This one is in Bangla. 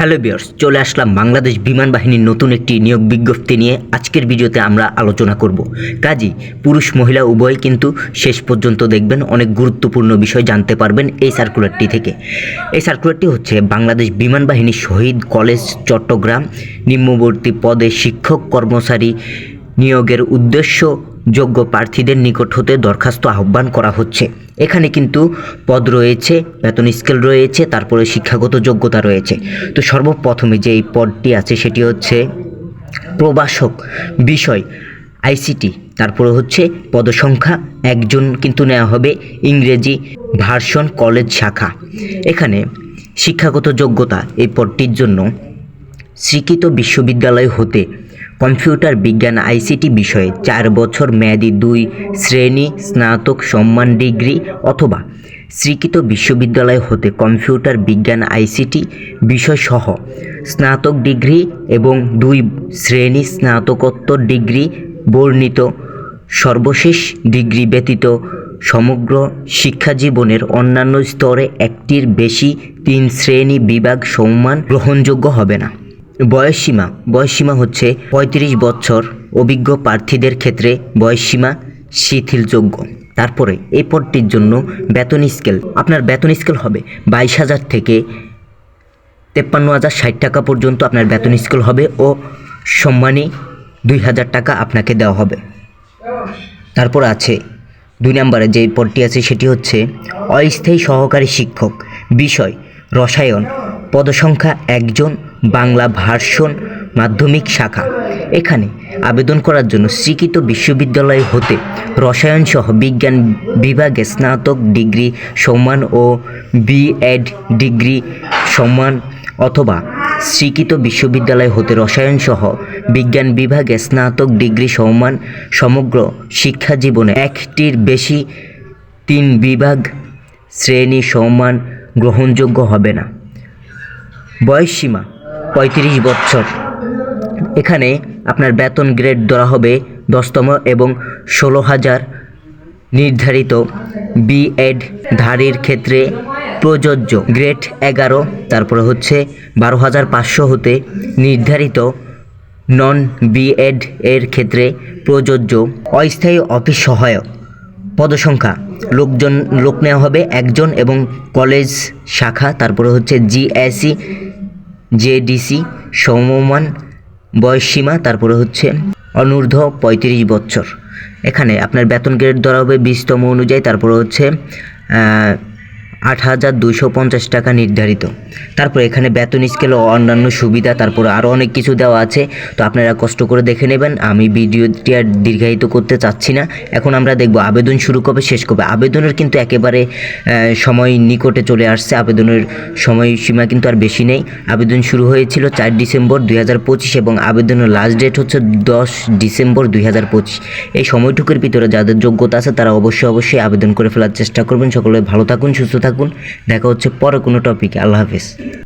হ্যালো বিয়ার্স চলে আসলাম বাংলাদেশ বিমান বাহিনীর নতুন একটি নিয়োগ বিজ্ঞপ্তি নিয়ে। আজকের ভিডিওতে আমরা আলোচনা করব। কাজী, পুরুষ, মহিলা, উভয় কিন্তু শেষ পর্যন্ত দেখবেন অনেক গুরুত্বপূর্ণ বিষয় জানতে পারবেন এই সার্কুলারটি থেকে। এই সার্কুলারটি হচ্ছে বাংলাদেশ বিমান বাহিনী শহীদ কলেজ, চট্টগ্রাম নিম্নবর্তী পদে শিক্ষক কর্মচারী নিয়োগের উদ্দেশ্য যোগ্য প্রার্থীদের নিকট হতে দরখাস্ত আহ্বান করা হচ্ছে। এখানে কিন্তু পদ রয়েছে, বেতন স্কেল রয়েছে, তারপরে শিক্ষাগত যোগ্যতা রয়েছে। তো সর্বপ্রথমে যে এই পদটি আছে সেটি হচ্ছে প্রবাসক বিষয়, আইসিটি। তারপরে হচ্ছে পদসংখ্যা, একজন কিন্তু নেওয়া হবে ইংরেজি ভার্সন কলেজ শাখা। এখানে শিক্ষাগত যোগ্যতা এই পদটির জন্য স্বীকৃত বিশ্ববিদ্যালয় হতে কম্পিউটার বিজ্ঞান আইসিটি বিষয়ে চার বছর মেয়াদি দুই শ্রেণি স্নাতক সম্মান ডিগ্রি অথবা স্বীকৃত বিশ্ববিদ্যালয় হতে কম্পিউটার বিজ্ঞান আইসিটি বিষয়সহ স্নাতক ডিগ্রি এবং দুই শ্রেণি স্নাতকোত্তর ডিগ্রি বর্ণিত সর্বশেষ ডিগ্রি ব্যতীত সমগ্র শিক্ষা জীবনের অন্যান্য স্তরে একটির বেশি তিন শ্রেণি বিভাগ সম্মান গ্রহণযোগ্য হবে না। বয়সসীমা বয়সসীমা হচ্ছে পঁয়ত্রিশ বছর অভিজ্ঞ প্রার্থীদের ক্ষেত্রে বয়সসীমা শিথিলযোগ্য। তারপরে এই পদটির জন্য বেতন স্কেল, আপনার বেতন স্কেল হবে বাইশ হাজার থেকে তেপ্পান্ন হাজার ষাট টাকা পর্যন্ত আপনার বেতন স্কেল হবে ও সম্মানী দুই হাজার টাকা আপনাকে দেওয়া হবে। তারপর আছে, দুই নম্বরে যে পদটি আছে সেটি হচ্ছে অস্থায়ী সহকারী শিক্ষক। বিষয়, রসায়ন, পদসংখ্যা একজন বাংলা ভার্সন মাধ্যমিক শাখা। এখানে আবেদন করার জন্য স্বীকৃত বিশ্ববিদ্যালয় হতে রসায়ন সহ বিজ্ঞান বিভাগে স্নাতক ডিগ্রি সম্মান ও বিএড ডিগ্রি সম্মান অথবা স্বীকৃত বিশ্ববিদ্যালয় হতে রসায়ন সহ বিজ্ঞান বিভাগে স্নাতক ডিগ্রি সম্মান সমগ্র শিক্ষা জীবনে একটির বেশি তিন বিভাগ শ্রেণি সম্মান গ্রহণযোগ্য হবে না। বয়সসীমা পঁয়ত্রিশ বছর এখানে আপনার বেতন গ্রেড ধরা হবে দশতম এবং ষোলো হাজার নির্ধারিত বিএড ধারীর ক্ষেত্রে প্রযোজ্য। গ্রেড এগারো, তারপরে হচ্ছে বারো হাজার পাঁচশো হতে নির্ধারিত নন বিএড এর ক্ষেত্রে প্রযোজ্য। অস্থায়ী অফিস সহায়ক। পদসংখ্যা। লোকজন, লোক নেওয়া হবে একজন এবং কলেজ শাখা, তারপরে হচ্ছে জিএসি জেডিসি, সমমান, বয়সসীমা, তারপরে হচ্ছে অনূর্ধ্ব পঁয়ত্রিশ বছর এখানে আপনার বেতন গ্রেড ধরা হবে বিশতম অনুযায়ী, তারপরে হচ্ছে আট হাজার দুইশো পঞ্চাশ টাকা নির্ধারিত। তারপর এখানে বেতন, স্কেল ও অন্যান্য সুবিধা, তারপর আরও অনেক কিছু দেওয়া আছে। তো আপনারা কষ্ট করে দেখে নেবেন। আমি ভিডিওটি আর দীর্ঘায়িত করতে চাচ্ছি না। এখন আমরা দেখব আবেদন শুরু কবে, শেষ কবে। আবেদনের কিন্তু একেবারে সময় নিকটে চলে আসছে। আবেদনের সময়সীমা কিন্তু আর বেশি নেই। আবেদন শুরু হয়েছিল চার ডিসেম্বর দুই হাজার পঁচিশ এবং আবেদনের লাস্ট ডেট হচ্ছে দশ ডিসেম্বর দুই হাজার পঁচিশ। এই সময়টুকুর ভিতরে যাদের যোগ্যতা আছে, তারা অবশ্যই অবশ্যই আবেদন করে ফেলার চেষ্টা করবেন। সকলে ভালো থাকুন, সুস্থ থাকুন। দেখা হচ্ছে পরে কোনো টপিকে আল্লাহ হাফেজ।